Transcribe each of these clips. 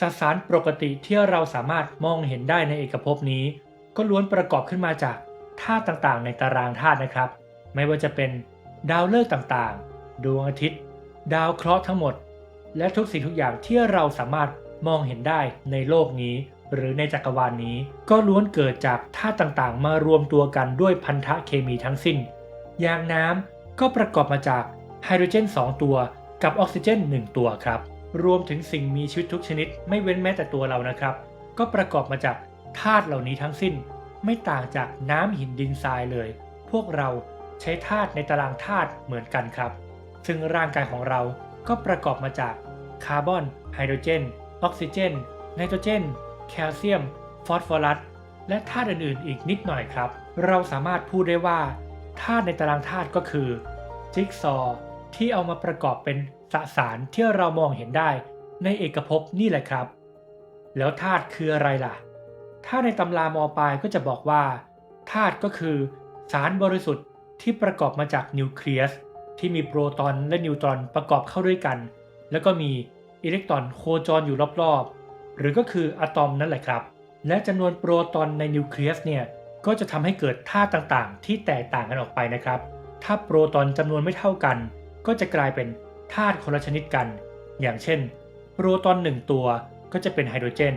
สสารปกติที่เราสามารถมองเห็นได้ในเอกภพนี้ ก็ล้วนประกอบขึ้นมาจากธาตุต่างๆ ในตารางธาตุนะครับ ไม่ว่าจะเป็นดาวฤกษ์ต่างๆ ดวงอาทิตย์ ดาวเคราะห์ทั้งหมด และทุกสิ่งทุกอย่างที่เราสามารถมองเห็นได้ในโลกนี้ หรือในจักรวาลนนี้ ก็ล้วนเกิดจากธาตุต่างๆ มารวมตัวกันด้วยพันธะเคมีทั้งสิ้น อย่างน้ำก็ประกอบมาจากไฮโดรเจน 2 ตัวกับออกซิเจน 1 ตัวครับ รวมถึงสิ่งมีชีวิตทุกชนิด ไม่เว้นแม้แต่ตัวเรานะครับ ก็ประกอบมาจากธาตุเหล่านี้ทั้งสิ้น ไม่ต่างจากน้ำหินดินทรายเลย พวกเราใช้ธาตุในตารางธาตุเหมือนกันครับ ซึ่งร่างกายของเราก็ประกอบมาจากคาร์บอน ไฮโดรเจน ออกซิเจน ไนโตรเจน แคลเซียม ฟอสฟอรัส และธาตุอื่นๆ อีกนิดหน่อยครับ เราสามารถพูดได้ว่าธาตุในตารางธาตุก็คือ จิ๊กซอว์ ที่เอามาประกอบเป็นสสารที่เรามองเห็นได้ในเอกภพนี่แหละครับ แล้วธาตุคืออะไรล่ะ ถ้าในตำรามอปลายก็จะบอกว่าธาตุก็คือสารบริสุทธิ์ที่ประกอบมาจากนิวเคลียสที่มีโปรตอนและนิวตรอนประกอบเข้าด้วยกัน แล้วก็มีอิเล็กตรอนโคจรอยู่รอบๆ หรือก็คืออะตอมนั่นแหละครับ และจำนวนโปรตอนในนิวเคลียสเนี่ยก็จะทำให้เกิดธาตุต่างๆ ที่แตกต่างกันออกไปนะครับ ถ้าโปรตอนจำนวนไม่เท่ากัน ก็จะกลายเป็นธาตุคนละชนิดกัน อย่างเช่น โปรตอน 1 ตัวก็จะเป็นไฮโดรเจน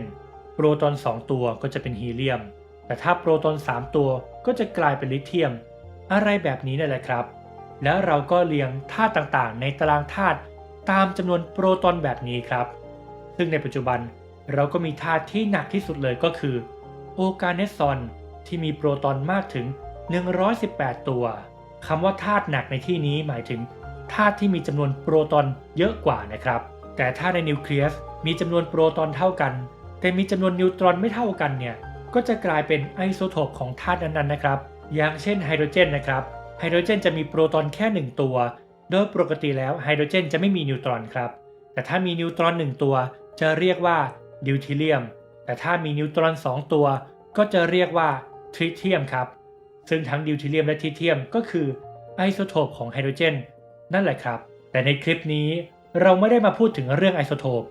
โปรตอน 2 ตัวก็จะเป็นฮีเลียม แต่ถ้าโปรตอน 3 ตัวก็จะกลายเป็นลิเธียม อะไรแบบนี้นั่นแหละครับ แล้วเราก็เรียงธาตุต่างๆ ในตารางธาตุตามจำนวนโปรตอนแบบนี้ครับ ซึ่งในปัจจุบันเราก็มีธาตุที่หนักที่สุดเลยก็คือ โอกาเนซอนที่มีโปรตอนมากถึง 118 ตัวคำว่าธาตุหนักในที่นี้หมายถึง ธาตุที่มีจำนวนโปรตอนเยอะกว่านะครับ แต่ถ้าในนิวเคลียสมีจำนวนโปรตอนเท่ากัน แต่มีจำนวนนิวตรอนไม่เท่ากันเนี่ยก็จะกลายเป็นไอโซโทปของธาตุนั้นๆนะครับ อย่างเช่นไฮโดรเจนนะครับไฮโดรเจนจะมีโปรตอนแค่ 1 ตัว โดยปกติแล้วไฮโดรเจนจะไม่มีนิวตรอนครับ แต่ถ้ามีนิวตรอน 1 ตัว จะเรียกว่าดิวทิเลียม แต่ถ้ามีนิวตรอน 2 ตัว ก็จะเรียกว่าทริเทียมครับ ซึ่งทั้งดิวทิเลียมและทริเทียมก็คือไอโซโทปของไฮโดรเจน นั่นแหละครับ แต่ในคลิปนี้เราไม่ได้มาพูดถึงเรื่องไอโซโทป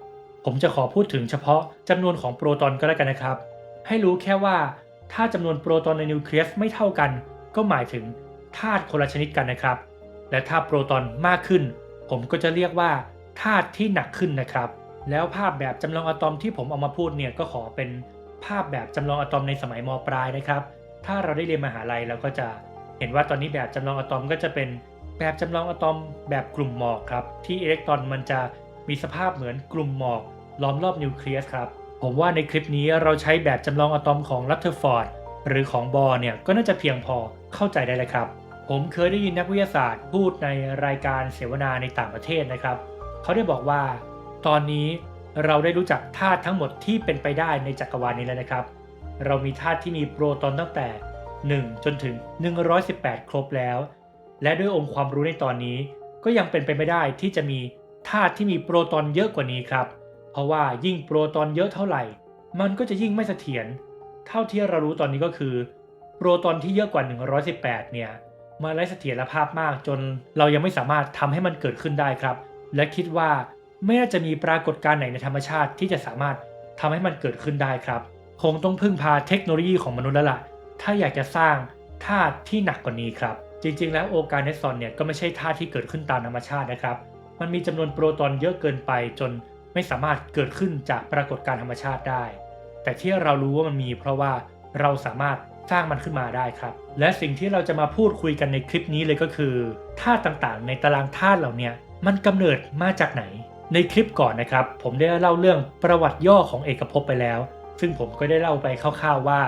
ผมจะขอพูดถึงเฉพาะจำนวนของโปรตอนก็แล้วกันนะครับ ให้รู้แค่ว่าถ้าจำนวนโปรตอนในนิวเคลียสไม่เท่ากัน ก็หมายถึงธาตุคนละชนิดกันนะครับ และถ้าโปรตอนมากขึ้น ผมก็จะเรียกว่าธาตุที่หนักขึ้นนะครับ แล้วภาพแบบจำลองอะตอมที่ผมเอามาพูดเนี่ยก็ขอเป็นภาพแบบจำลองอะตอมในสมัยมปลายนะครับ ถ้าเราได้เรียนมหาลัยเราก็จะเห็นว่าตอนนี้แบบจำลองอะตอมก็จะเป็น แบบจำลองอะตอมแบบกลุ่มหมอกครับ ที่อิเล็กตรอนมันจะมีสภาพเหมือนกลุ่มหมอกล้อมรอบนิวเคลียสครับ ผมว่าในคลิปนี้เราใช้แบบจำลองอะตอมของลัตเทอร์ฟอร์ดหรือของบอร์เนี่ยก็น่าจะเพียงพอเข้าใจได้เลยครับ ผมเคยได้ยินนักวิทยาศาสตร์พูดในรายการเสวนาในต่างประเทศนะครับ เขาได้บอกว่า ตอนนี้เราได้รู้จักธาตุทั้งหมดที่เป็นไปได้ในจักรวาลนี้แล้วนะครับ เรามีธาตุที่มีโปรตอนตั้งแต่ 1 จนถึง 118 ครบแล้ว และด้วยองค์ความรู้ในตอนนี้ ก็ยังเป็นไปไม่ได้ที่จะมีธาตุที่มีโปรตอนเยอะกว่านี้ครับ เพราะว่ายิ่งโปรตอนเยอะเท่าไหร่ มันก็จะยิ่งไม่เสถียรเท่าที่เรารู้ตอนนี้ก็คือ โปรตอนที่เยอะกว่า 118 เนี่ยมันไร้เสถียรภาพมากจนเรายังไม่สามารถทำให้มันเกิดขึ้นได้ครับ และคิดว่าไม่น่าจะมีปรากฏการณ์ไหนในธรรมชาติที่จะสามารถทำให้มันเกิดขึ้นได้ครับ คงต้องพึ่งพาเทคโนโลยีของมนุษย์แล้วล่ะ ถ้าอยากจะสร้างธาตุที่หนักกว่านี้ครับ จริงๆ แล้วโอกาเนซอนเนี่ยก็ไม่ใช่ธาตุที่เกิดขึ้นตามธรรมชาตินะครับ มันมีจำนวนโปรตอนเยอะเกินไปจนไม่สามารถเกิดขึ้นจากปรากฏการณ์ธรรมชาติได้ แต่ที่เรารู้ว่ามันมีเพราะว่าเราสามารถสร้างมันขึ้นมาได้ครับ และสิ่งที่เราจะมาพูดคุยกันในคลิปนี้เลยก็คือธาตุต่างๆ ในตารางธาตุเหล่านี้มันกำเนิดมาจากไหน ในคลิปก่อนนะครับ ผมได้เล่าเรื่องประวัติย่อของเอกภพไปแล้ว ซึ่งผมก็ได้เล่าไปคร่าวๆว่า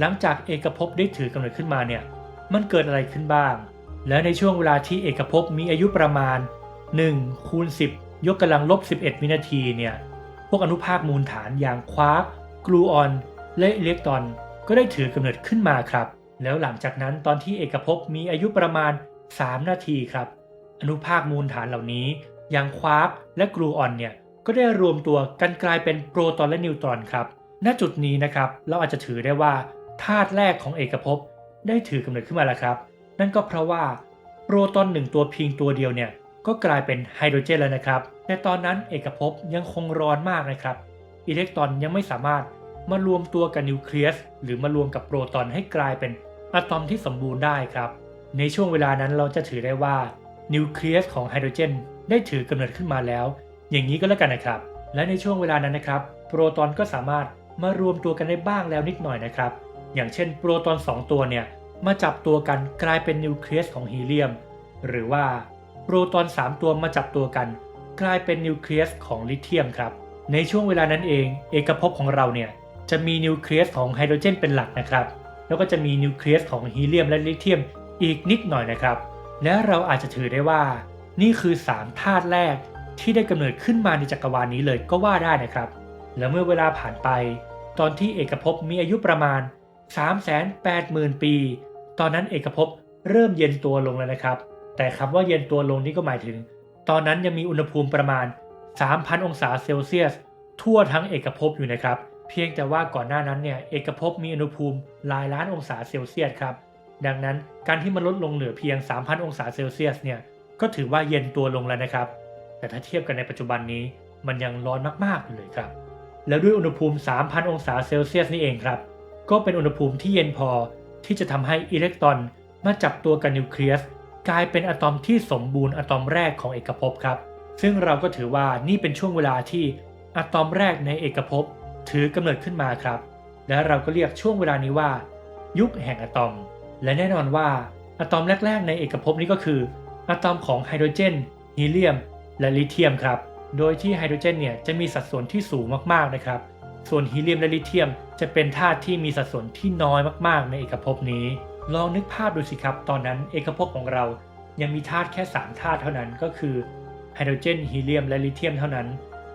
หลังจากเอกภพได้ถือกำเนิดขึ้นมาเนี่ย มันเกิดอะไรขึ้นบ้าง และในช่วงเวลาที่เอกภพมีอายุประมาณ1คูณ10 ยกกำลังลบ 11 วินาทีเนี่ย พวกอนุภาคมูลฐานอย่างควาร์กกลูออน และอิเล็กตรอน ก็ได้ถือกำเนิดขึ้นมาครับ แล้วหลังจากนั้นตอนที่เอกภพมีอายุประมาณ 3 นาทีครับ อนุภาคมูลฐานเหล่านี้ อย่างควาร์กและกลูออนเนี่ย ก็ได้รวมตัวกันกลายเป็นโปรตอนและนิวตรอนครับ ณ จุดนี้นะครับ เราอาจจะถือได้ว่าธาตุแรกของเอกภพ ได้ถือกำเนิดขึ้นมาแล้วครับ นั่นก็เพราะว่าโปรตอนหนึ่งตัวเพียงตัวเดียวเนี่ยก็กลายเป็นไฮโดรเจนแล้วนะครับ แต่ตอนนั้นเอกภพยังคงร้อนมากนะครับ อิเล็กตรอนยังไม่สามารถมารวมตัวกับนิวเคลียสหรือมารวมกับโปรตอนให้กลายเป็นอะตอมที่สมบูรณ์ได้ครับ ในช่วงเวลานั้นเราจะถือได้ว่านิวเคลียสของไฮโดรเจนได้ถือกำเนิดขึ้นมาแล้ว อย่างนี้ก็แล้วกันนะครับ และในช่วงเวลานั้นนะครับ โปรตอนก็สามารถมารวมตัวกันได้บ้างแล้วนิดหน่อยนะครับ อย่างเช่นโปรตอน 2 ตัวเนี่ยมาจับตัวกันกลายเป็นนิวเคลียสของฮีเลียม หรือว่าโปรตอน 3 ตัวมาจับตัวกัน กลายเป็นนิวเคลียสของลิเธียมครับ ในช่วงเวลานั้นเอง เอกภพของเราเนี่ยจะมีนิวเคลียสของไฮโดรเจนเป็นหลักนะครับ แล้วก็จะมีนิวเคลียสของฮีเลียมและลิเธียมอีกนิดหน่อยนะครับ และเราอาจจะถือได้ว่า นี่คือ 3 ธาตุแรกที่ได้กำเนิดขึ้นมาในจักรวาลนี้เลยก็ว่าได้นะครับ แล้วเมื่อเวลาผ่านไป ตอนที่เอกภพมีอายุประมาณ 380,000 ปี ตอนนั้นเอกภพเริ่มเย็นตัวลงแล้วนะครับ แต่คำว่าเย็นตัวลงนี่ก็หมายถึง ตอนนั้นยังมีอุณหภูมิประมาณ 3,000 องศาเซลเซียส ทั่วทั้งเอกภพอยู่นะครับ เพียงแต่ว่าก่อนหน้านั้นเนี่ยเอกภพมีอุณหภูมิหลายล้านองศาเซลเซียสครับ ดังนั้นการที่มันลดลงเหลือเพียง 3,000 องศาเซลเซียสเนี่ยก็ถือว่าเย็นตัวลงแล้วนะครับ แต่ถ้าเทียบกันในปัจจุบันนี้มันยังร้อนมากๆอยู่เลยครับ แล้วด้วยอุณหภูมิ 3,000 องศาเซลเซียสนี่เองครับ ก็เป็นอุณหภูมิที่เย็นพอที่จะทำให้อิเล็กตรอนมาจับตัวกับนิวเคลียสกลายเป็นอะตอมที่สมบูรณ์อะตอมแรกของเอกภพครับ ซึ่งเราก็ถือว่านี่เป็นช่วงเวลาที่อะตอมแรกในเอกภพถือกำเนิดขึ้นมาครับ และเราก็เรียกช่วงเวลานี้ว่า ยุคแห่งอะตอม และแน่นอนว่าอะตอมแรก ๆ ในเอกภพนี้ก็คืออะตอมของไฮโดรเจนฮีเลียม และลิเธียมครับ โดยที่ไฮโดรเจนเนี่ยจะมีสัดส่วนที่สูงมากๆนะครับ ส่วนฮีเลียมและลิเธียมจะเป็นธาตุที่มีสัดส่วนที่น้อยมากๆ ในเอกภพนี้ ลองนึกภาพดูสิครับ ตอนนั้นเอกภพของเรายังมีธาตุแค่3ธาตุเท่านั้นก็คือไฮโดรเจนฮีเลียมและลิเธียมเท่านั้น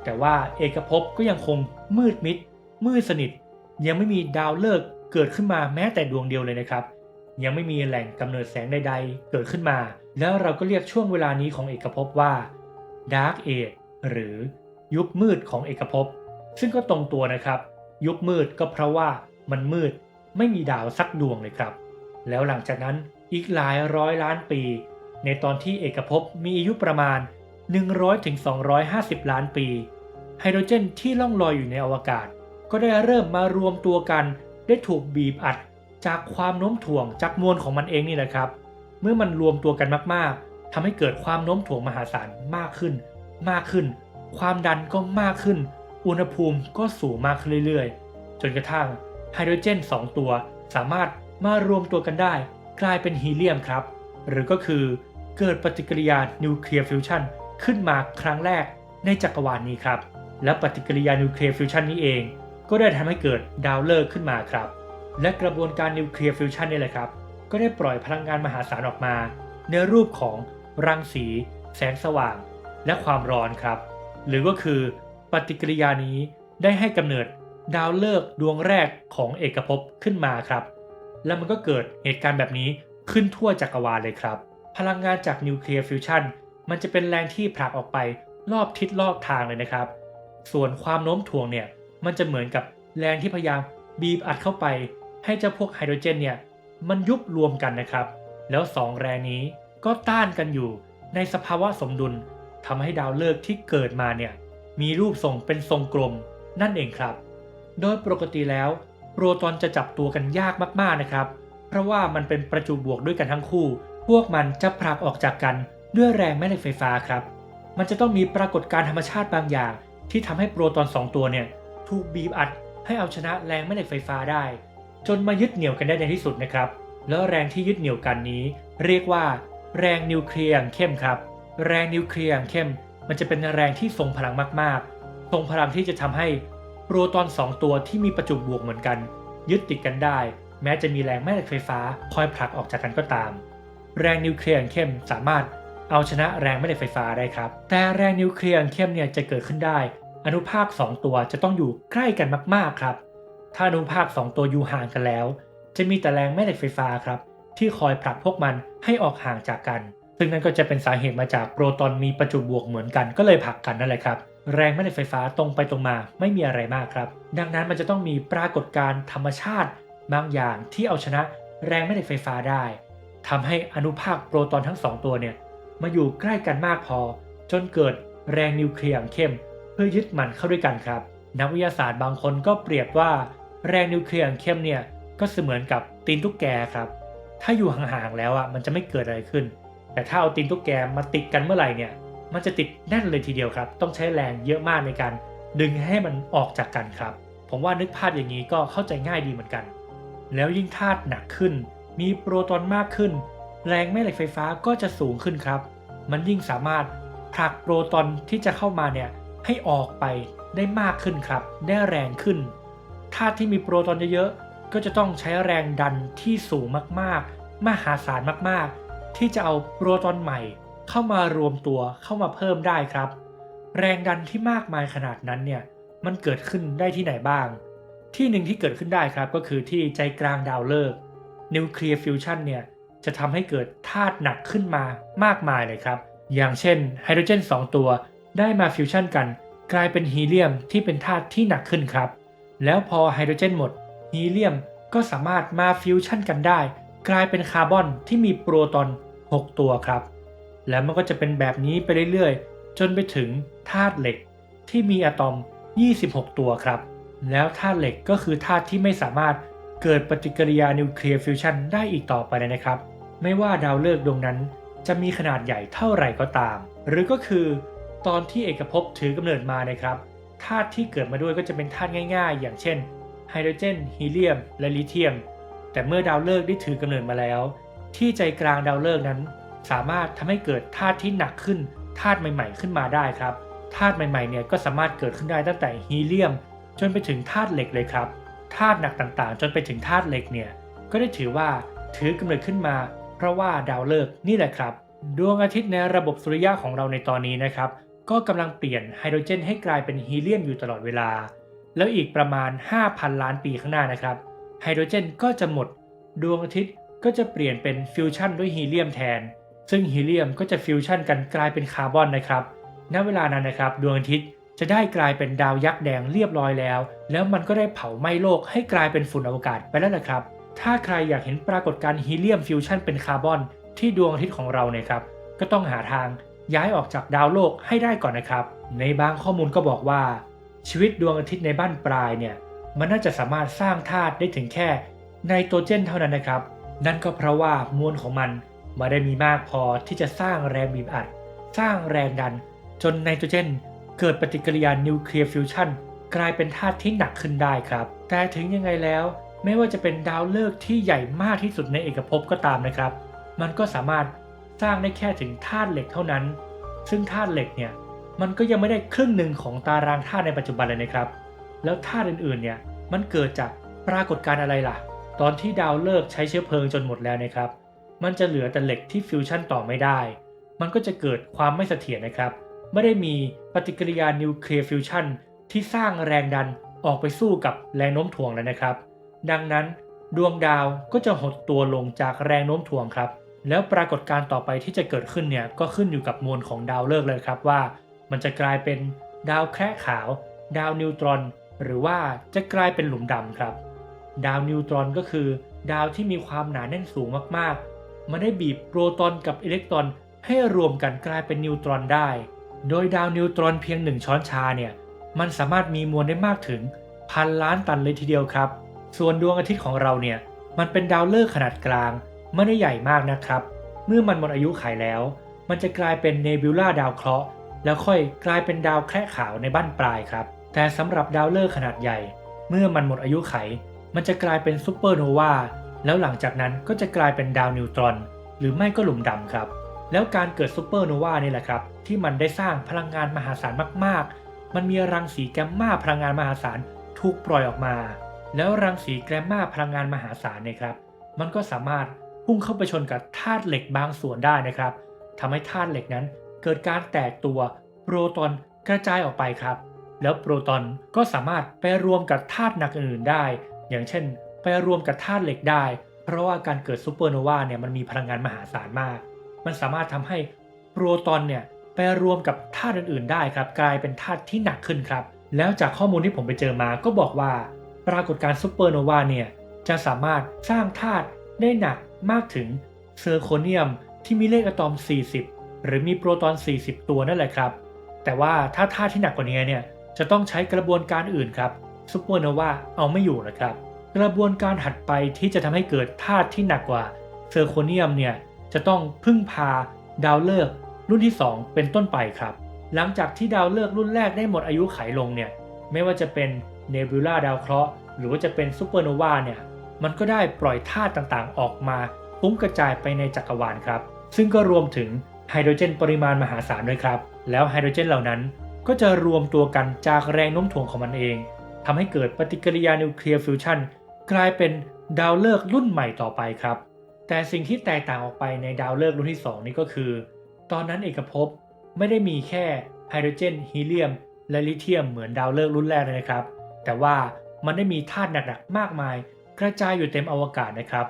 แต่ว่าเอกภพก็ยังคงมืดมิด มืดสนิท ยังไม่มีดาวฤกษ์เกิดขึ้นมาแม้แต่ดวงเดียวเลยนะครับ ยังไม่มีแหล่งกำเนิดแสงใด ๆ เกิดขึ้นมา แล้วเราก็เรียกช่วงเวลานี้ของเอกภพว่า Dark Age หรือยุคมืดของเอกภพ ซึ่งก็ตรงตัวนะครับ ยุคมืดก็เพราะว่ามันมืดไม่มีดาวสักดวงเลยครับ แล้วหลังจากนั้นอีกหลายร้อยล้านปี ในตอนที่เอกภพมีอายุประมาณ 100ถึง250 ล้านปี ไฮโดรเจนที่ล่องลอยอยู่ในอวกาศ ก็ได้เริ่มมารวมตัวกัน ได้ถูกบีบอัดจากความโน้มถ่วงจากมวลของมันเองนี่แหละครับ เมื่อมันรวมตัวกันมากๆทำให้เกิดความโน้มถ่วงมหาศาลมากขึ้น มากขึ้น ความดันก็มากขึ้น อุณหภูมิก็สูงมากขึ้นเรื่อยๆ จนกระทั่งไฮโดรเจน 2 ตัวสามารถมารวมตัวกันได้ กลายเป็นฮีเลียมครับ หรือก็คือเกิดปฏิกิริยานิวเคลียร์ฟิวชันขึ้นมาครั้งแรกในจักรวาลนี้ครับ และปฏิกิริยานิวเคลียร์ฟิวชันนี้เอง ก็ได้ทำให้เกิดดาวฤกษ์ขึ้นมาครับ และกระบวนการนิวเคลียร์ฟิวชันนี่แหละครับ ก็ได้ปล่อยพลังงานมหาศาลออกมา ในรูปของรังสี แสงสว่าง และความร้อนครับ หรือก็คือ ปฏิกิริยานี้ได้ให้กำเนิดดาวฤกษ์ดวงแรกของเอกภพขึ้นมาครับ แล้วมันก็เกิดเหตุการณ์แบบนี้ขึ้นทั่วจักรวาลเลยครับ พลังงานจากนิวเคลียร์ฟิวชันมันจะเป็นแรงที่ผลักออกไปรอบทิศรอบทางเลยนะครับ ส่วนความโน้มถ่วงเนี่ยมันจะเหมือนกับแรงที่พยายามบีบอัดเข้าไป ให้เจ้าพวกไฮโดรเจนเนี่ยมันยุบรวมกันนะครับ แล้วสองแรงนี้ก็ต้านกันอยู่ในสภาวะสมดุลทำให้ดาวฤกษ์ที่เกิดมาเนี่ย มีรูปทรงเป็นทรงกลมนั่นเองครับ โดยปกติแล้วโปรตอนจะจับตัวกันยากมากๆนะครับ เพราะว่ามันเป็นประจุบวกด้วยกันทั้งคู่ พวกมันจะผลักออกจากกันด้วยแรงแม่เหล็กไฟฟ้าครับ มันจะต้องมีปรากฏการธรรมชาติบางอย่าง ที่ทำให้โปรตอน2ตัวเนี่ยถูกบีบอัดให้เอาชนะแรงแม่เหล็กไฟฟ้าได้ จนมายึดเหนี่ยวกันได้ในที่สุดนะครับ แล้วแรงที่ยึดเหนี่ยวกันนี้ เรียกว่า แรงนิวเคลียร์เข้มครับ แรงนิวเคลียร์เข้ม มันจะเป็นแรงที่ทรงพลังมากๆ ทรงพลังที่จะทำให้โปรตอน 2 ตัวที่มีประจุบวกเหมือนกัน ยึดติดกันได้ แม้จะมีแรงแม่เหล็กไฟฟ้าคอยผลักออกจากกันก็ตาม แรงนิวเคลียร์อย่างเข้มสามารถเอาชนะแรงแม่เหล็กไฟฟ้าได้ครับ แต่แรงนิวเคลียร์อย่างเข้มเนี่ยจะเกิดขึ้นได้ อนุภาค 2 ตัวจะต้องอยู่ใกล้กันมากๆครับ ถ้าอนุภาค 2 ตัวอยู่ห่างกันแล้ว จะมีแต่แรงแม่เหล็กไฟฟ้าครับที่คอยผลักพวกมันให้ออกห่างจากกัน ซึ่งนั่นก็จะเป็นสาเหตุมาจากโปรตอนมีประจุบวกเหมือนกันก็เลยผลักกันนั่นแหละครับ แรงแม่เหล็กไฟฟ้าตรงไปตรงมาไม่มีอะไรมากครับ ดังนั้นมันจะต้องมีปรากฏการณ์ธรรมชาติบางอย่างที่เอาชนะแรงแม่เหล็กไฟฟ้าได้ทำให้อนุภาคโปรตอนทั้งสองตัวเนี่ยมาอยู่ใกล้กันมากพอ จนเกิดแรงนิวเคลียร์เข้ม เพื่อยึดมันเข้าด้วยกันครับ นักวิทยาศาสตร์บางคนก็เปรียบว่าแรงนิวเคลียร์เข้มเนี่ยก็เสมือนกับตีนตุ๊กแกครับ ถ้าอยู่ห่างๆแล้วอะมันจะไม่เกิดอะไรขึ้น แต่ถ้าเอาตีนตุ๊กแกมาติดกันเมื่อไหร่เนี่ย มันจะติดแน่นเลยทีเดียวครับ ต้องใช้แรงเยอะมากในการดึงให้มันออกจากกันครับ ผมว่านึกภาพอย่างนี้ก็เข้าใจง่ายดีเหมือนกัน แล้วยิ่งธาตุหนักขึ้น มีโปรตอนมากขึ้น แรงแม่เหล็กไฟฟ้าก็จะสูงขึ้นครับ มันยิ่งสามารถผลักโปรตอนที่จะเข้ามาเนี่ยให้ออกไปได้มากขึ้นครับ ได้แรงขึ้น ธาตุที่มีโปรตอนเยอะๆ ก็จะต้องใช้แรงดันที่สูงมากๆ มหาศาลมากๆ ที่จะเอาโปรตอนใหม่เข้ามารวมตัวเข้ามาเพิ่มได้ครับ แรงดันที่มากมายขนาดนั้นเนี่ยมันเกิดขึ้นได้ที่ไหนบ้าง ที่หนึ่งที่เกิดขึ้นได้ครับก็คือที่ใจกลางดาวฤกษ์นิวเคลียร์ฟิวชันเนี่ยจะทำให้เกิดธาตุหนักขึ้นมามากมายเลยครับ อย่างเช่นไฮโดรเจน 2 ตัวได้มาฟิวชันกัน กลายเป็นฮีเลียมที่เป็นธาตุที่หนักขึ้นครับ แล้วพอไฮโดรเจนหมดฮีเลียมก็สามารถมาฟิวชันกันได้ กลายเป็นคาร์บอนที่มีโปรตอน 6 ตัวครับ แล้วมันก็จะเป็นแบบนี้ไปเรื่อยๆ จนไปถึงธาตุเหล็กที่มีอะตอม 26 ตัวครับ แล้วธาตุเหล็กก็คือธาตุที่ไม่สามารถเกิดปฏิกิริยานิวเคลียร์ฟิวชันได้อีกต่อไปเลยนะครับ ไม่ว่าดาวฤกษ์ดวงนั้นจะมีขนาดใหญ่เท่าไหร่ก็ตาม หรือก็คือ ตอนที่เอกภพถือกำเนิดมานะครับธาตุที่เกิดมาด้วยก็จะเป็นธาตุง่าย ๆ อย่างเช่นไฮโดรเจนฮีเลียม และลิเธียม แต่เมื่อดาวฤกษ์ได้ถือกำเนิดมาแล้ว ที่ใจกลางดาวฤกษ์นั้น สามารถทำให้เกิดธาตุที่หนักขึ้นธาตุใหม่ ๆ ขึ้นมาได้ครับธาตุใหม่ๆเนี่ยก็สามารถเกิดขึ้นได้ตั้งแต่ฮีเลียม จนไปถึงธาตุเหล็กเลยครับธาตุหนักต่างๆ จนไปถึงธาตุเหล็กเนี่ยก็ได้ถือว่าถือกำเนิดขึ้นมา เพราะว่าดาวฤกษ์นี่แหละครับ ดวงอาทิตย์ในระบบสุริยะของเราในตอนนี้นะครับ ก็กำลังเปลี่ยนไฮโดรเจน ให้กลายเป็นฮีเลียมอยู่ตลอดเวลา แล้วอีกประมาณ 5,000 ล้านปีข้างหน้านะครับไฮโดรเจนก็จะหมด ดวงอาทิตย์ ก็จะเปลี่ยนเป็นฟิวชั่นด้วยฮีเลียมแทน ซึ่งฮีเลียมก็จะฟิวชั่นกันกลายเป็นคาร์บอนนะครับ ณ เวลานั้นนะครับดวงอาทิตย์จะได้กลายเป็นดาวยักษ์แดงเรียบร้อยแล้ว แล้วมันก็ได้เผาไหม้โลกให้กลายเป็นฝุ่นอวกาศไปแล้วนะครับ ถ้าใครอยากเห็นปรากฏการณ์ฮีเลียมฟิวชั่นเป็นคาร์บอนที่ดวงอาทิตย์ของเราเนี่ยครับ ก็ต้องหาทางย้ายออกจากดาวโลกให้ได้ก่อนนะครับ ในบางข้อมูลก็บอกว่า ชีวิตดวงอาทิตย์ในบ้านปลายเนี่ย มันน่าจะสามารถสร้างธาตุได้ถึงแค่ไนโตรเจนเท่านั้นนะครับ นั่นก็เพราะว่ามวลของมันไม่ได้มีมากพอที่จะสร้างแรงบีบอัด สร้างแรงดัน จนไนโตรเจน เกิดปฏิกิริยานิวเคลียร์ฟิวชันกลายเป็นธาตุที่หนักขึ้นได้ครับ แต่ถึงยังไงแล้ว ไม่ว่าจะเป็นดาวฤกษ์ที่ใหญ่มากที่สุดในเอกภพก็ตามนะครับ มันก็สามารถสร้างได้แค่ถึงธาตุเหล็กเท่านั้น ซึ่งธาตุเหล็กเนี่ยมันก็ยังไม่ได้ครึ่งหนึ่งของตารางธาตุในปัจจุบันเลยนะครับ แล้วธาตุอื่นๆเนี่ยมันเกิดจากปรากฏการณ์อะไรล่ะ ตอนที่ดาวฤกษ์ใช้เชื้อเพลิงจนหมดแล้วนะครับ มันจะเหลือแต่เหล็กที่ฟิวชั่นต่อไม่ได้ มันก็จะเกิดความไม่เสถียรนะครับ ไม่ได้มีปฏิกิริยานิวเคลียร์ฟิวชันที่สร้างแรงดันออกไปสู้กับแรงโน้มถ่วงแล้วนะครับ ดังนั้นดวงดาวก็จะหดตัวลงจากแรงโน้มถ่วงครับ แล้วปรากฏการณ์ต่อไปที่จะเกิดขึ้นเนี่ยก็ขึ้นอยู่กับมวลของดาวฤกษ์เลยครับว่า มันจะกลายเป็นดาวแคระขาว ดาวนิวตรอน หรือว่าจะกลายเป็นหลุมดำครับ ดาวนิวตรอนก็คือ ดาวที่มีความหนาแน่นสูงมากๆ มันได้บีบโปรตอนกับอิเล็กตรอนให้รวมกันกลายเป็นนิวตรอนได้ โดยดาวนิวตรอนเพียงหนึ่งช้อนชาเนี่ย มันสามารถมีมวลได้มากถึงพันล้านตันเลยทีเดียวครับ ส่วนดวงอาทิตย์ของเราเนี่ย มันเป็นดาวฤกษ์ขนาดกลาง ไม่ได้ใหญ่มากนะครับ เมื่อมันหมดอายุขัยแล้ว มันจะกลายเป็นเนบิวลาดาวเคราะห์ แล้วค่อยกลายเป็นดาวแคระขาวในบ้านปลายครับ แต่สำหรับดาวฤกษ์ขนาดใหญ่ เมื่อมันหมดอายุไข มันจะกลายเป็นซูเปอร์โนวาแล้วหลังจากนั้นก็จะกลายเป็นดาวนิวตรอน หรือไม่ก็หลุมดำครับ แล้วการเกิดซูเปอร์โนวานี่แหละครับ ที่มันได้สร้างพลังงานมหาศาลมากๆ มันมีรังสีแกมมาพลังงานมหาศาลถูกปล่อยออกมา แล้วรังสีแกมมาพลังงานมหาศาลเนี่ยครับ มันก็สามารถพุ่งเข้าไปชนกับธาตุเหล็กบางส่วนได้นะครับทำให้ธาตุเหล็กนั้นเกิดการแตกตัวโปรตอนกระจายออกไปครับ แล้วโปรตอนก็สามารถไปรวมกับธาตุหนักอื่นได้ อย่างเช่น ไปรวมกับธาตุเหล็กได้ เพราะว่าการเกิดซูเปอร์โนวาเนี่ยมันมีพลังงานมหาศาลมาก มันสามารถทำให้โปรตอนเนี่ยไปรวมกับธาตุอื่นๆได้ครับ กลายเป็นธาตุที่หนักขึ้นครับ แล้วจากข้อมูลที่ผมไปเจอมาก็บอกว่า ปรากฏการซูเปอร์โนวาเนี่ยจะสามารถสร้างธาตุได้หนักมากถึงเซอร์โคเนียมที่มีเลขอะตอม 40 หรือมีโปรตอน 40 ตัวนั่นแหละครับ แต่ว่าถ้าธาตุที่หนักกว่านี้เนี่ยจะต้องใช้กระบวนการอื่นครับ ซูเปอร์โนวาเอาไม่อยู่นะครับ กระบวนการถัดไปที่จะทำให้เกิดธาตุที่หนักกว่าเซอร์โคเนียมเนี่ยจะต้องพึ่งพาดาวฤกษ์รุ่นที่ 2 เป็นต้นไปครับ หลังจากที่ดาวฤกษ์รุ่นแรกได้หมดอายุไขลงเนี่ยไม่ว่าจะเป็นเนบิวลาดาวเคราะห์หรือว่าจะเป็นซูเปอร์โนวาเนี่ยมันก็ได้ปล่อยธาตุต่างๆ ออกมาฟุ้งกระจายไปในจักรวาลครับ ซึ่งก็รวมถึงไฮโดรเจนปริมาณมหาศาลด้วยครับ แล้วไฮโดรเจนเหล่านั้นก็จะรวมตัวกันจากแรงโน้มถ่วงของมันเอง ทำให้เกิดปฏิกิริยานิวเคลียร์ฟิวชันกลายเป็นดาวฤกษ์รุ่นใหม่ต่อไปครับ แต่สิ่งที่แตกต่างออกไปในดาวฤกษ์รุ่นที่ 2 นี้ก็คือ ตอนนั้นเอกภพไม่ได้มีแค่ไฮโดรเจนฮีเลียม และลิเธียมเหมือนดาวฤกษ์รุ่นแรกเลยนะครับ แต่ว่ามันได้มีธาตุหนักๆมากมาย กระจายอยู่เต็มอวกาศนะครับ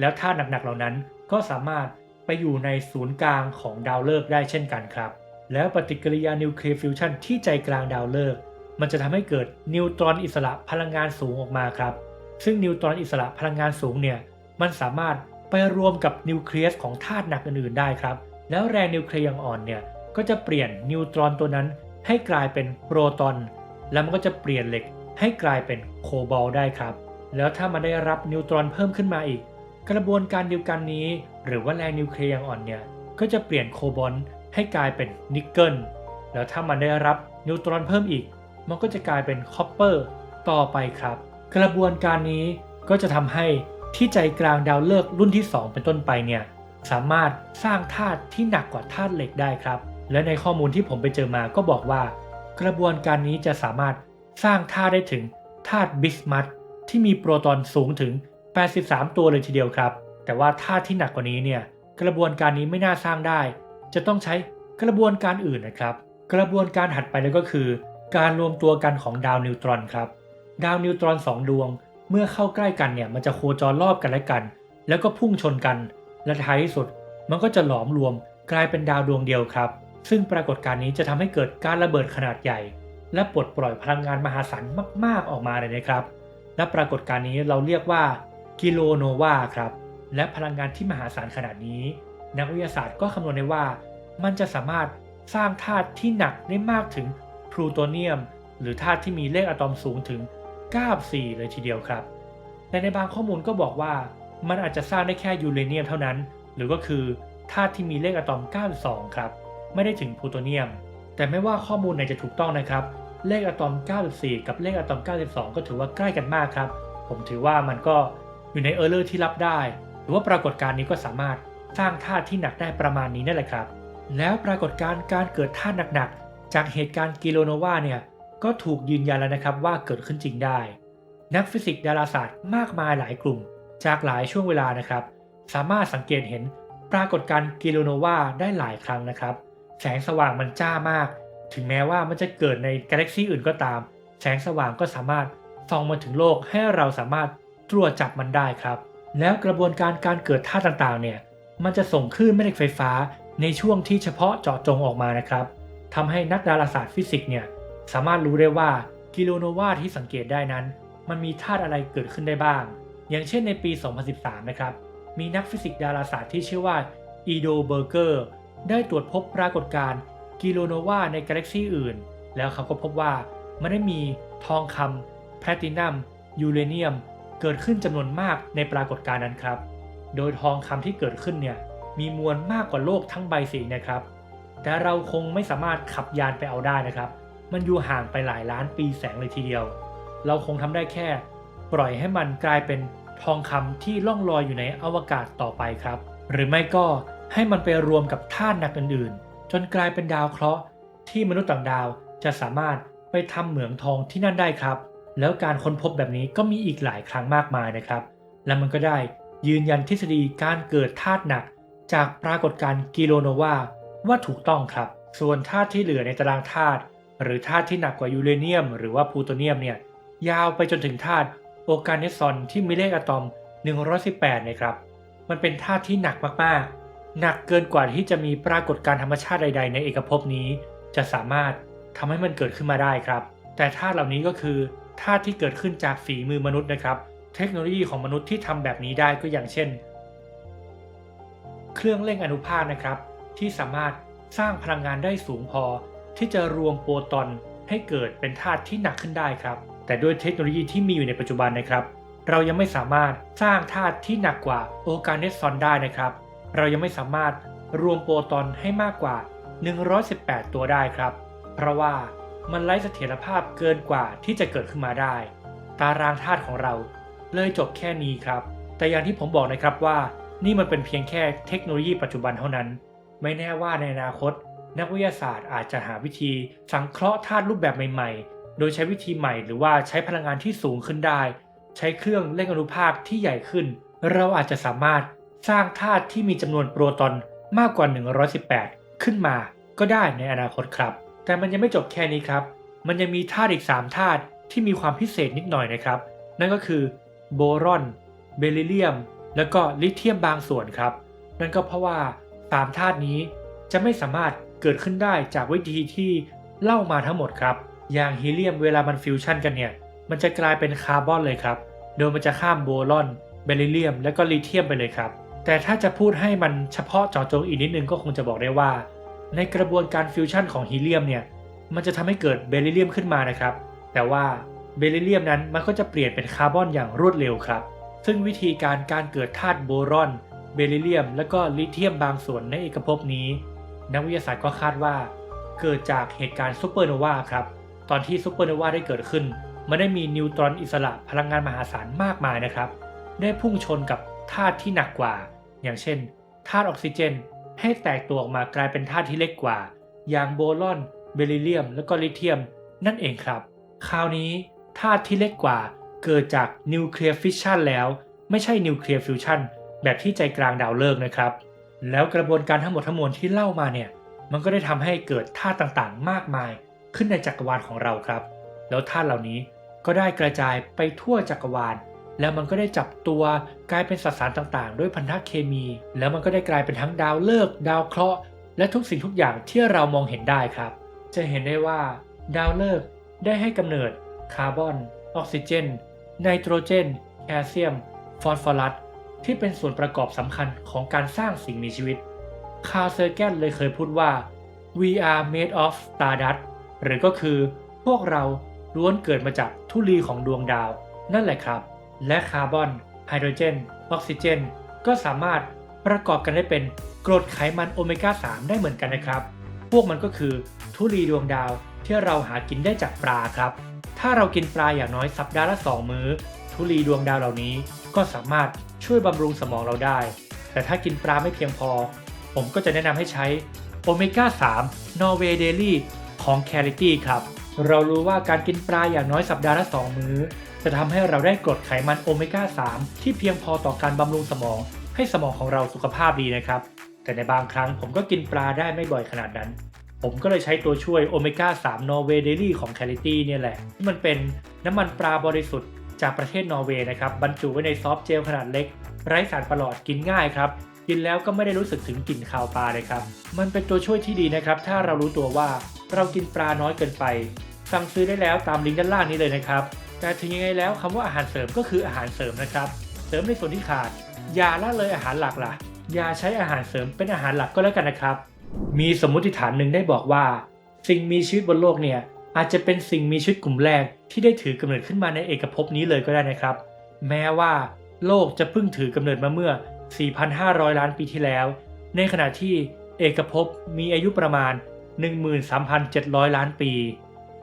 แล้วธาตุหนักๆเหล่านั้นก็สามารถไปอยู่ในศูนย์กลางของดาวฤกษ์ได้เช่นกันครับ แล้วปฏิกิริยานิวเคลียร์ฟิวชันที่ใจกลางดาวฤกษ์ มันจะทำให้เกิดนิวตรอนอิสระพลังงานสูงออกมาครับ ซึ่งนิวตรอนอิสระพลังงานสูงเนี่ยมันสามารถไปรวมกับนิวเคลียสของธาตุหนักอื่นๆได้ครับ แล้วแรงนิวเคลียร์อย่างอ่อนเนี่ยก็จะเปลี่ยนนิวตรอนตัวนั้นให้กลายเป็นโปรตอน แล้วมันก็จะเปลี่ยนเหล็กให้กลายเป็นโคบอลได้ครับ แล้วถ้ามันได้รับนิวตรอนเพิ่มขึ้นมาอีก กระบวนการเดียวกันนี้ หรือว่าแรงนิวเคลียร์อย่างอ่อนเนี่ยก็จะเปลี่ยนโคบอลให้กลายเป็นนิกเกิลแล้วถ้ามันได้รับนิวตรอนเพิ่มอีก มันก็จะกลายเป็นคอปเปอร์ต่อไปครับ กระบวนการนี้ก็จะทำให้ที่ใจกลางดาวฤกษ์รุ่นที่ 2 เป็นต้นไปเนี่ยสามารถสร้างธาตุที่หนักกว่าธาตุเหล็กได้ครับ และในข้อมูลที่ผมไปเจอมาก็บอกว่า กระบวนการนี้จะสามารถสร้างธาตุได้ถึงธาตุบิสมัตที่มีโปรตอนสูงถึง 83 ตัวเลยทีเดียวครับ แต่ว่าธาตุที่หนักกว่านี้เนี่ยกระบวนการนี้ไม่น่าสร้างได้ จะต้องใช้กระบวนการอื่นนะครับ กระบวนการถัดไปเลยก็คือ การรวมตัวกันของดาวนิวตรอนครับ ดาวนิวตรอน 2 ดวง เมื่อเข้าใกล้กันเนี่ยมันจะโคจรรอบกันและกัน แล้วก็พุ่งชนกัน และท้ายที่สุด มันก็จะหลอมรวมกลายเป็นดาวดวงเดียวครับ ซึ่งปรากฏการณ์นี้จะทำให้เกิดการระเบิดขนาดใหญ่ และปลดปล่อยพลังงานมหาศาลมาก ๆออกมาเลยนะครับ และปรากฏการณ์นี้เราเรียกว่ากิโลโนวาครับ และพลังงานที่มหาศาลขนาดนี้ นักวิทยาศาสตร์ก็คำนวณได้ว่า มันจะสามารถสร้างธาตุที่หนักได้มากถึง พลูโตเนียม หรือธาตุที่มีเลขอะตอมสูงถึง 94 เลยทีเดียวครับแต่ในบางข้อมูลก็บอกว่ามันอาจจะสร้างได้แค่ยูเรเนียมเท่านั้น หรือก็คือธาตุที่มีเลขอะตอม 92 ครับ ไม่ได้ถึงพลูโตเนียม แต่ไม่ว่าข้อมูลไหนจะถูกต้องนะครับ เลขอะตอม 94 กับเลขอะตอม 92 ก็ถือว่าใกล้กันมากครับ ผมถือว่ามันก็อยู่ในเออร์เลอร์ที่รับได้ หรือว่าปรากฏการณ์นี้ก็สามารถสร้างธาตุที่หนักได้ประมาณนี้นั่นแหละครับ แล้วปรากฏการณ์การเกิดธาตุหนัก จากเหตุการณ์กิโลโนวาเนี่ยก็ถูกยืนยันแล้วนะครับว่าเกิดขึ้นจริงได้ นักฟิสิกส์ดาราศาสตร์มากมายหลายกลุ่ม จากหลายช่วงเวลานะครับ สามารถสังเกตเห็นปรากฏการณ์กิโลโนวาได้หลายครั้งนะครับ แสงสว่างมันจ้ามาก ถึงแม้ว่ามันจะเกิดในกาแล็กซีอื่นก็ตาม แสงสว่างก็สามารถส่องมาถึงโลกให้เราสามารถตรวจจับมันได้ครับ แล้วกระบวนการการเกิดธาตุต่างๆเนี่ยมันจะส่งคลื่นแม่เหล็กไฟฟ้าในช่วงที่เฉพาะเจาะจงออกมานะครับ ทำให้นักดาราศาสตร์ฟิสิกส์เนี่ยสามารถรู้ได้ว่ากิโลโนวาที่สังเกตได้นั้น มันมีธาตุอะไรเกิดขึ้นได้บ้าง อย่างเช่นในปี 2013 นะครับ มีนักฟิสิกส์ดาราศาสตร์ที่ชื่อว่าอีโดเบอร์เกอร์ได้ตรวจพบปรากฏการณ์กิโลโนวาในกาแล็กซีอื่น แล้วเขาก็พบว่ามันได้มีทองคำแพลตินัม ยูเรเนียม เกิดขึ้นจำนวนมากในปรากฏการณ์นั้นครับ โดยทองคำที่เกิดขึ้นเนี่ยมีมวลมากกว่าโลกทั้งใบสีนะครับ แต่เราคงไม่สามารถขับยานไปเอาได้นะครับ มันอยู่ห่างไปหลายล้านปีแสงเลยทีเดียว เราคงทำได้แค่ ปล่อยให้มันกลายเป็นทองคำที่ล่องลอยอยู่ในอวกาศต่อไปครับ หรือไม่ก็ให้มันไปรวมกับธาตุหนักอื่นๆ จนกลายเป็นดาวเคราะห์ที่มนุษย์ต่างดาวจะสามารถไปทำเหมืองทองที่นั่นได้ครับ แล้วการค้นพบแบบนี้ก็มีอีกหลายครั้งมากมายนะครับ และมันก็ได้ยืนยันทฤษฎีการเกิดธาตุหนัก จากปรากฏการณ์กิโลโนวา ว่าถูกต้องครับ ส่วนธาตุที่เหลือในตารางธาตุหรือธาตุที่หนักกว่ายูเรเนียม หรือว่าพลูโตเนียมเนี่ยยาวไปจนถึงธาตุโอกาเนซอนที่มีเลขอะตอม 118นะครับ มันเป็นธาตุที่หนักมากๆ หนักเกินกว่าที่จะมีปรากฏการธรรมชาติใด ๆ ในเอกภพนี้ จะสามารถทำให้มันเกิดขึ้นมาได้ครับ แต่ธาตุเหล่านี้ก็คือธาตุที่เกิดขึ้นจากฝีมือมนุษย์นะครับ เทคโนโลยีของมนุษย์ที่ทำแบบนี้ได้ก็อย่างเช่น เครื่องเร่งอนุภาคนะครับ ที่สามารถสร้างพลังงานได้สูงพอ ที่จะรวมโปรตอนให้เกิดเป็นธาตุที่หนักขึ้นได้ครับ แต่ด้วยเทคโนโลยีที่มีอยู่ในปัจจุบันนะครับ เรายังไม่สามารถสร้างธาตุที่หนักกว่าโอกาเนสซอนได้นะครับ เรายังไม่สามารถรวมโปรตอนให้มากกว่า 118 ตัวได้ครับ เพราะว่ามันไร้เสถียรภาพเกินกว่าที่จะเกิดขึ้นมาได้ ตารางธาตุของเราเลยจบแค่นี้ครับ แต่อย่างที่ผมบอกนะครับว่านี่มันเป็นเพียงแค่เทคโนโลยีปัจจุบันเท่านั้น ไม่แน่ว่าในอนาคต นักวิทยาศาสตร์อาจจะหาวิธีสังเคราะห์ธาตุรูปแบบใหม่ๆ โดยใช้วิธีใหม่หรือว่าใช้พลังงานที่สูงขึ้นได้ ใช้เครื่องเร่งอนุภาคที่ใหญ่ขึ้น เราอาจจะสามารถสร้างธาตุที่มีจำนวนโปรตอนมากกว่า 118 ขึ้นมาก็ได้ในอนาคตครับ แต่มันยังไม่จบแค่นี้ครับ มันยังมีธาตุอีก 3 ธาตุที่มีความพิเศษนิดหน่อยนะครับ นั่นก็คือโบรอน เบริเลียม แล้วก็ลิเธียมบางส่วนครับ นั่นก็เพราะว่า สามธาตุนี้ จะไม่สามารถเกิดขึ้นได้จากวิธีที่เล่ามาทั้งหมดครับ อย่างฮีเลียมเวลามันฟิวชั่นกันเนี่ย มันจะกลายเป็นคาร์บอนเลยครับ โดยมันจะข้ามโบรอนเบริเลียม และก็ลิเธียมไปเลยครับ แต่ถ้าจะพูดให้มันเฉพาะเจาะจงอีกนิดนึงก็คงจะบอกได้ว่า ในกระบวนการฟิวชั่นของฮีเลียมเนี่ย มันจะทำให้เกิดเบริเลียมขึ้นมานะครับ แต่ว่าเบริเลียมนั้นมันก็จะเปลี่ยนเป็นคาร์บอนอย่างรวดเร็วครับ ซึ่งวิธีการการเกิดธาตุโบรอน เบริเลียม และก็ลิเธียมบางส่วนในเอกภพนี้ นักวิทยาศาสตร์ก็คาดว่า เกิดจากเหตุการณ์ซูเปอร์โนวาครับ ตอนที่ซูเปอร์โนวาได้เกิดขึ้น มันได้มีนิวตรอนอิสระพลังงานมหาศาลมากมายนะครับ ได้พุ่งชนกับธาตุที่หนักกว่า อย่างเช่นธาตุออกซิเจน ให้แตกตัวออกมากลายเป็นธาตุที่เล็กกว่า อย่างโบรอน เบริเลียม และก็ลิเธียม นั่นเองครับ คราวนี้ธาตุที่เล็กกว่า เกิดจากนิวเคลียร์ฟิชชันแล้ว ไม่ใช่นิวเคลียร์ฟิวชัน แบบที่ใจกลางดาวฤกษ์นะครับ แล้วกระบวนการทั้งหมดทั้งมวลที่เล่ามาเนี่ยมันก็ได้ทำให้เกิดธาตุต่างๆ มากมาย ขึ้นในจักรวาลของเราครับ แล้วธาตุเหล่านี้ก็ได้กระจายไปทั่วจักรวาล แล้วมันก็ได้จับตัวกลายเป็นสสารต่างๆ ด้วยพันธะเคมี แล้วมันก็ได้กลายเป็นทั้งดาวฤกษ์ดาวเคราะห์และทุกสิ่งทุกอย่างที่เรามองเห็นได้ครับ จะเห็นได้ว่า ดาวฤกษ์ได้ให้กำเนิดคาร์บอน ออกซิเจน ไนโตรเจน แคลเซียม ฟอสฟอรัส ที่เป็นส่วนประกอบสำคัญของการสร้างสิ่งมีชีวิต คาร์เซอร์แกนเลยเคยพูดว่า we are made of stardust หรือก็คือ พวกเราล้วนเกิดมาจากธุลีของดวงดาว นั่นแหละครับ และคาร์บอน ไฮโดรเจน ออกซิเจน ก็สามารถประกอบกันได้เป็นกรดไขมันโอเมก้า 3 ได้เหมือนกันนะครับ พวกมันก็คือธุลีดวงดาวที่เราหากินได้จากปลาครับ ถ้าเรากินปลาอย่างน้อยสัปดาห์ละ 2 มื้อ ธุลีดวงดาวเหล่านี้ก็สามารถช่วยบำรุงสมองเราได้ แต่ถ้ากินปลาไม่เพียงพอ ผมก็จะแนะนำให้ใช้โอเมก้า 3 นอร์เวย์เดลี่ของ c a r i t y ครับ เรารู้ว่าการกินปลาอย่างน้อยสัปดาห์ละ 2 มื้อ จะทำให้เราได้กรดไขมันโอเมก้า 3 ที่เพียงพอต่อการบำรุงสมอง ให้สมองของเราสุขภาพดีนะครับ แต่ในบางครั้งผมก็กินปลาได้ไม่บ่อยขนาดนั้น ผมก็เลยใช้ตัวช่วยโอเมก้า 3 นอร์เวย์เดลี่ของ c a r i t y เนี่ยแหละที่มันเป็นน้ำมันปลาบริสุทธิ์ จากประเทศนอร์เวย์นะครับบรรจุไว้ในซอฟต์เจลขนาดเล็ก ไร้สารประหลอดกินง่ายครับกินแล้วก็ไม่ได้รู้สึกถึงกลิ่นคาวปลาเลยครับ มันเป็นตัวช่วยที่ดีนะครับ ถ้าเรารู้ตัวว่าเรากินปลาน้อยเกินไป สั่งซื้อได้แล้วตามลิงก์ด้านล่างนี้เลยนะครับ แต่ถึงยังไงแล้วคำว่าอาหารเสริมก็คืออาหารเสริมนะครับ เสริมในส่วนที่ขาด อย่าละเลยอาหารหลักล่ะ อย่าใช้อาหารเสริมเป็นอาหารหลักก็แล้วกันนะครับ มีสมมติฐานหนึ่งได้บอกว่า สิ่งมีชีวิตบนโลกเนี่ย อาจจะเป็นสิ่งมีชีวิตกลุ่มแรกที่ได้ถือกำเนิดขึ้นมาในเอกภพนี้เลยก็ได้นะครับ แม้ว่าโลกจะเพิ่งถือกำเนิดมาเมื่อ 4,500 ล้านปีที่แล้ว ในขณะที่เอกภพมีอายุประมาณ 13,700 ล้านปี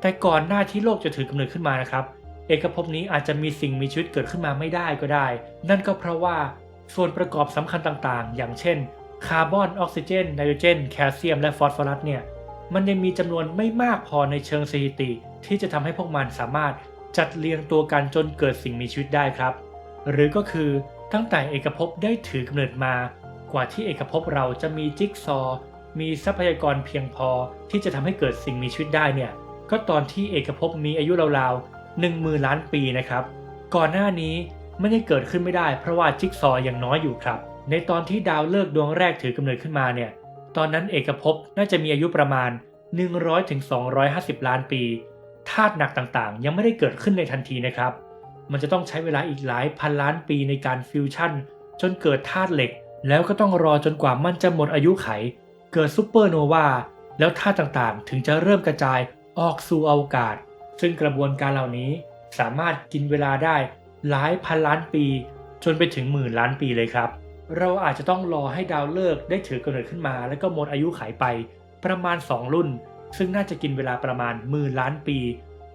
แต่ก่อนหน้าที่โลกจะถือกำเนิดขึ้นมานะครับ เอกภพนี้อาจจะมีสิ่งมีชีวิตเกิดขึ้นมาไม่ได้ก็ได้ นั่นก็เพราะว่าส่วนประกอบสำคัญต่างๆ อย่างเช่น คาร์บอน ออกซิเจน ไนโตรเจน แคลเซียม และฟอสฟอรัสเนี่ย มันยังมีจำนวนไม่มากพอในเชิงสถิติ ที่จะทำให้พวกมันสามารถจัดเรียงตัวกันจนเกิดสิ่งมีชีวิตได้ครับ หรือก็คือตั้งแต่เอกภพได้ถือกำเนิดมา กว่าที่เอกภพเราจะมีจิ๊กซอ มีทรัพยากรเพียงพอที่จะทำให้เกิดสิ่งมีชีวิตได้เนี่ยก็ตอนที่เอกภพมีอายุราวๆ1 0,000ล้านปีนะครับ ก่อนหน้านี้ไม่ได้เกิดขึ้นไม่ได้เพราะว่าจิ๊กซอว์ยังน้อยอยู่ครับ ในตอนที่ดาวฤกษ์ดวงแรกถือกำเนิดขึ้นมาเนี่ย ตอนนั้นเอกภพน่าจะมีอายุประมาณ 100ถึง250 ล้านปีธาตุหนักต่างๆ ยังไม่ได้เกิดขึ้นในทันทีนะครับ มันจะต้องใช้เวลาอีกหลายพันล้านปีในการฟิวชั่น จนเกิดธาตุเหล็ก แล้วก็ต้องรอจนกว่ามันจะหมดอายุไข เกิดซูเปอร์โนวาแล้วธาตุต่างๆ ถึงจะเริ่มกระจายออกสู่อวกาศ ซึ่งกระบวนการเหล่านี้สามารถกินเวลาได้หลายพันล้านปี จนไปถึงหมื่นล้านปีเลยครับ เราอาจจะต้องรอให้ดาวฤกษ์ได้ถือกำเนิดขึ้นมา แล้วก็หมดอายุขัยไปประมาณ 2 รุ่น ซึ่งน่าจะกินเวลาประมาณหมื่นล้านปี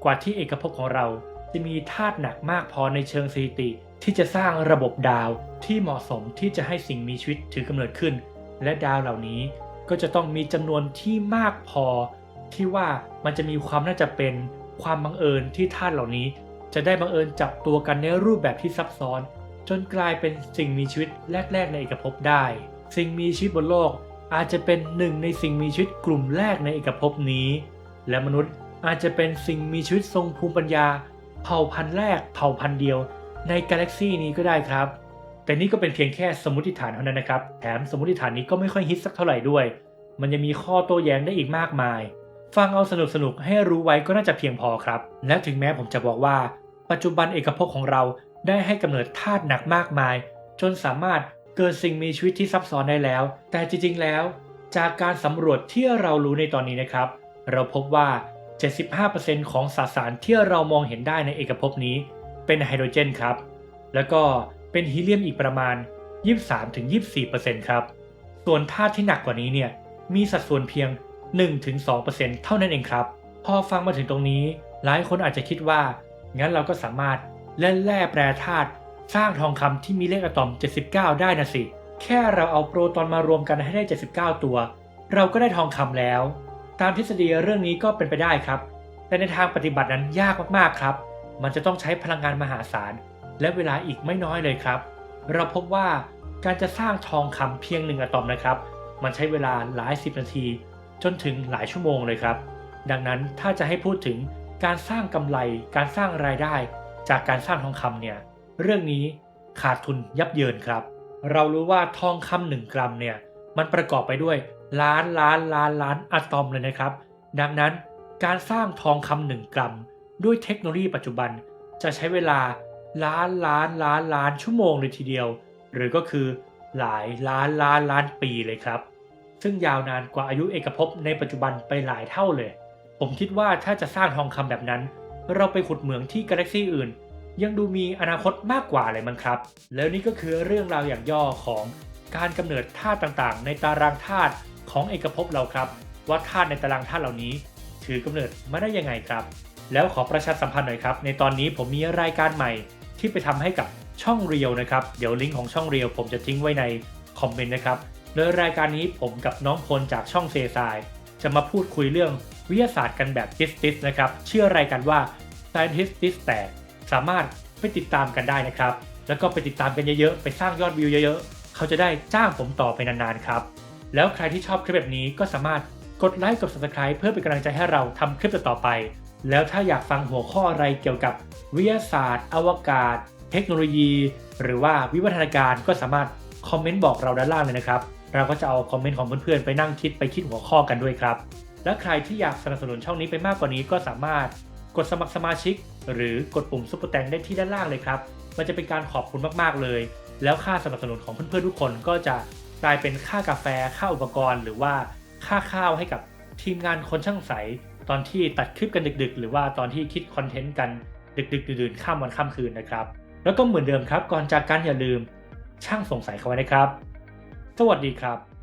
กว่าที่เอกภพของเราจะมีธาตุหนักมากพอในเชิงสถิติ ที่จะสร้างระบบดาวที่เหมาะสมที่จะให้สิ่งมีชีวิตถือกำเนิดขึ้น และดาวเหล่านี้ก็จะต้องมีจำนวนที่มากพอ ที่ว่ามันจะมีความน่าจะเป็นความบังเอิญที่ธาตุเหล่านี้ จะได้บังเอิญจับตัวกันในรูปแบบที่ซับซ้อน จนกลายเป็นสิ่งมีชีวิตแรก ๆ ในเอกภพได้ สิ่งมีชีวิตบนโลกอาจจะเป็นหนึ่งในสิ่งมีชีวิตกลุ่มแรกในเอกภพนี้ และมนุษย์อาจจะเป็นสิ่งมีชีวิตทรงภูมิปัญญา เผ่าพันธุ์แรกเผ่าพันธุ์เดียว ในกาแล็กซีนี้ก็ได้ครับ แต่นี่ก็เป็นเพียงแค่สมมติฐานเท่านั้นนะครับ แถมสมมติฐานนี้ก็ไม่ค่อยฮิตสักเท่าไหร่ด้วย มันยังมีข้อโต้แย้งได้อีกมากมาย ฟังเอาสนุกสนุกๆให้รู้ไว้ก็น่าจะเพียงพอครับ และถึงแม้ผมจะบอกว่า ปัจจุบันเอกภพของเรา ได้ให้กำเนิดธาตุหนักมากมาย จนสามารถเกิดสิ่งมีชีวิตที่ซับซ้อนได้แล้ว แต่จริงๆแล้ว จากการสำรวจที่เรารู้ในตอนนี้นะครับ เราพบว่า 75%ของสสารที่เรามองเห็นได้ในเอกภพนี้ เป็นไฮโดรเจนครับ แล้วก็เป็นฮีเลียมอีกประมาณ 23-24%ครับ ส่วนธาตุที่หนักกว่านี้เนี่ย มีสัดส่วนเพียง 1-2%เท่านั้นเองครับ พอฟังมาถึงตรงนี้ หลายคนอาจจะคิดว่า งั้นเราก็สามารถ เล่นแร่แปรธาตุสร้างทองคำที่มีเลขอะตอม 79 ได้นะสิ แค่เราเอาโปรตอนมารวมกันให้ได้ 79 ตัว เราก็ได้ทองคำแล้ว ตามทฤษฎีเรื่องนี้ก็เป็นไปได้ครับ แต่ในทางปฏิบัตินั้นยากมากๆครับ มันจะต้องใช้พลังงานมหาศาล และเวลาอีกไม่น้อยเลยครับ เราพบว่าการจะสร้างทองคำเพียงหนึ่งอะตอมนะครับ มันใช้เวลาหลายสิบนาที จนถึงหลายชั่วโมงเลยครับ ดังนั้นถ้าจะให้พูดถึงการสร้างกำไร การสร้างรายได้ จากการสร้างทองคำเนี่ยเรื่องนี้ขาดทุนยับเยินครับ เรารู้ว่าทองคำหนึ่งกรัมเนี่ยมันประกอบไปด้วยล้านล้านล้านล้านอะตอมเลยนะครับ ดังนั้นการสร้างทองคำหนึ่งกรัม ด้วยเทคโนโลยีปัจจุบัน จะใช้เวลาล้านล้านล้านล้านชั่วโมงเลยทีเดียว หรือก็คือหลายล้านล้านล้านปีเลยครับ ซึ่งยาวนานกว่าอายุเอกภพในปัจจุบันไปหลายเท่าเลย ผมคิดว่าถ้าจะสร้างทองคำแบบนั้น เราไปขุดเหมืองที่กาแล็กซี่อื่น ยังดูมีอนาคตมากกว่าเลยมั้งครับ แล้วนี่ก็คือเรื่องราวอย่างย่อของการกำเนิดธาตุต่างๆ ในตารางธาตุของเอกภพเราครับ ว่าธาตุในตารางธาตุเหล่านี้ ถือกำเนิดมาได้ยังไงครับ แล้วขอประชาสัมพันธ์หน่อยครับ ในตอนนี้ผมมีรายการใหม่ที่ไปทำให้กับช่องเรียวนะครับ เดี๋ยวลิงก์ของช่องเรียวผมจะทิ้งไว้ในคอมเมนต์นะครับโดยรายการนี้ผมกับน้องพลจากช่องเซซายจะมาพูดคุยเรื่อง วิทยาศาสตร์กันแบบติสติสนะครับ เชื่อรายการว่า Scientist ติสแต่สามารถไปติดตามกันได้นะครับ แล้วก็ไปติดตามกันเยอะๆ ไปสร้างยอดวิวเยอะๆ เขาจะได้จ้างผมต่อไปนานๆครับ แล้วใครที่ชอบคลิปแบบนี้ก็สามารถกดไลค์กด subscribe เพื่อเป็นกำลังใจให้เราทำคลิปต่อๆไป แล้วถ้าอยากฟังหัวข้ออะไรเกี่ยวกับวิทยาศาสตร์ อวกาศ เทคโนโลยี หรือว่าวิวัฒนาการก็สามารถคอมเมนต์บอกเราด้านล่างเลยนะครับ เราก็จะเอาคอมเมนต์ของเพื่อนๆไปนั่งคิดไปคิดหัวข้อกันด้วยครับ และใครที่อยากสนับสนุนช่องนี้ไปมากกว่านี้ก็สามารถกดสมัครสมาชิก หรือกดปุ่มซุปเปอร์แตงได้ที่ด้านล่างเลยครับ มันจะเป็นการขอบคุณมากๆเลย แล้วค่าสนับสนุนของเพื่อนๆทุกคนก็จะกลายเป็นค่ากาแฟ ค่าอุปกรณ์ หรือว่าค่าข้าวให้กับทีมงานคนช่างใส ตอนที่ตัดคลิปกันดึก ๆ หรือว่าตอนที่คิดคอนเทนต์กันดึกๆดื่นๆข้ามวันข้ามคืนนะครับ แล้วก็เหมือนเดิมครับ ก่อนจากกันอย่าลืม ช่างสงสัยเขาไว้นะครับ สวัสดีครับ